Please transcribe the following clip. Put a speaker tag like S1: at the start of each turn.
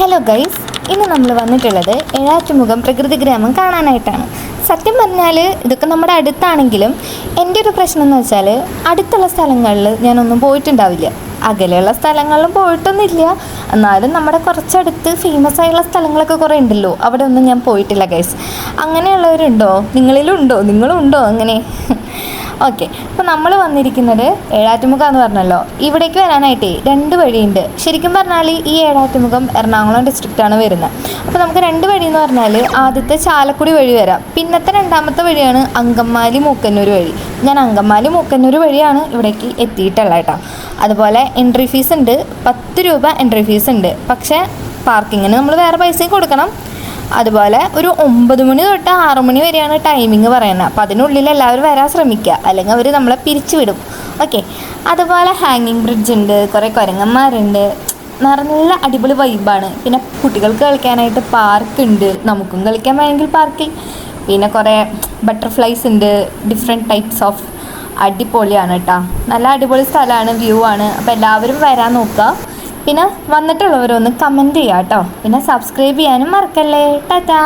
S1: Hello guys ഇന്ന് നമ്മൾ വന്നിട്ടുള്ളത് ഏഴാറ്റുമുഖം പ്രകൃതി ഗ്രാമം കാണാനായിട്ടാണ്. സത്യം പറഞ്ഞാൽ ഇതൊക്കെ നമ്മുടെ അടുത്താണെങ്കിലും എന്റെ ഒരു പ്രശ്നം എന്ന് വെച്ചാൽ അടുത്തുള്ള സ്ഥലങ്ങളിൽ ഞാനൊന്നും പോയിട്ടുണ്ടാവില്ല. അകലെയുള്ള സ്ഥലങ്ങളിലും പോയിട്ടൊന്നുമില്ല. എന്നാലും നമ്മുടെ കുറച്ചടുത്ത് ഫേമസ് ആയുള്ള സ്ഥലങ്ങളൊക്കെ കുറേ ഉണ്ടല്ലോ. അവിടെ ഒന്നും ഞാൻ പോയിട്ടില്ല ഗൈസ് അങ്ങനെയുള്ളവരുണ്ടോ? നിങ്ങളിലുണ്ടോ? നിങ്ങളുണ്ടോ? അങ്ങനെ. ഓക്കെ. അപ്പോൾ നമ്മൾ വന്നിരിക്കുന്നത് ഏഴാറ്റുമുഖം എന്ന് പറഞ്ഞല്ലോ. ഇവിടേക്ക് വരാനായിട്ടേ രണ്ട് വഴിയുണ്ട്. ശരിക്കും പറഞ്ഞാൽ ഈ ഏഴാറ്റുമുഖം എറണാകുളം ഡിസ്ട്രിക്റ്റാണ് വരുന്നത് അപ്പോൾ നമുക്ക് രണ്ട് വഴി എന്ന് പറഞ്ഞാൽ ആദ്യത്തെ ചാലക്കുടി വഴി വരാം. പിന്നത്തെ രണ്ടാമത്തെ വഴിയാണ് അങ്കമാലി മൂക്കന്നൂർ വഴി. ഞാൻ അങ്കമാലി മൂക്കന്നൂർ വഴിയാണ് ഇവിടേക്ക് എത്തിയിട്ടുള്ളത് കേട്ടോ. അതുപോലെ എൻട്രി ഫീസ് ഉണ്ട്. പത്ത് രൂപ എൻട്രി ഫീസ് ഉണ്ട്. പക്ഷേ പാർക്കിങ്ങിന് നമ്മൾ വേറെ പൈസയും കൊടുക്കണം. അതുപോലെ ഒരു ഒമ്പത് മണി തൊട്ട് ആറു മണി വരെയാണ് ടൈമിങ് പറയുന്നത്. അപ്പോൾ അതിനുള്ളിൽ എല്ലാവരും വരാൻ ശ്രമിക്കുക. അല്ലെങ്കിൽ അവർ നമ്മളെ പിരിച്ചു വിടും. ഓക്കെ അതുപോലെ ഹാങ്ങിങ് ബ്രിഡ്ജ് ഉണ്ട് കുറേ കുരങ്ങന്മാരുണ്ട്. നല്ല അടിപൊളി വൈബാണ് പിന്നെ കുട്ടികൾക്ക് കളിക്കാനായിട്ട് പാർക്ക് ഉണ്ട്. നമുക്കും കളിക്കാൻ വേണമെങ്കിൽ പാർക്കിൽ പിന്നെ കുറേ ബട്ടർഫ്ലൈസ് ഉണ്ട്. ഡിഫറെന്റ് ടൈപ്സ് ഓഫ് അടിപൊളിയാണ് കേട്ടോ നല്ല അടിപൊളി സ്ഥലമാണ് വ്യൂ ആണ്. അപ്പോൾ എല്ലാവരും വരാൻ നോക്കുക. പിന്നെ വന്നിട്ടുള്ളവരൊന്ന് കമന്റ് ചെയ്യാം കേട്ടോ പിന്നെ സബ്സ്ക്രൈബ് ചെയ്യാനും മറക്കല്ലേ. ടാറ്റാ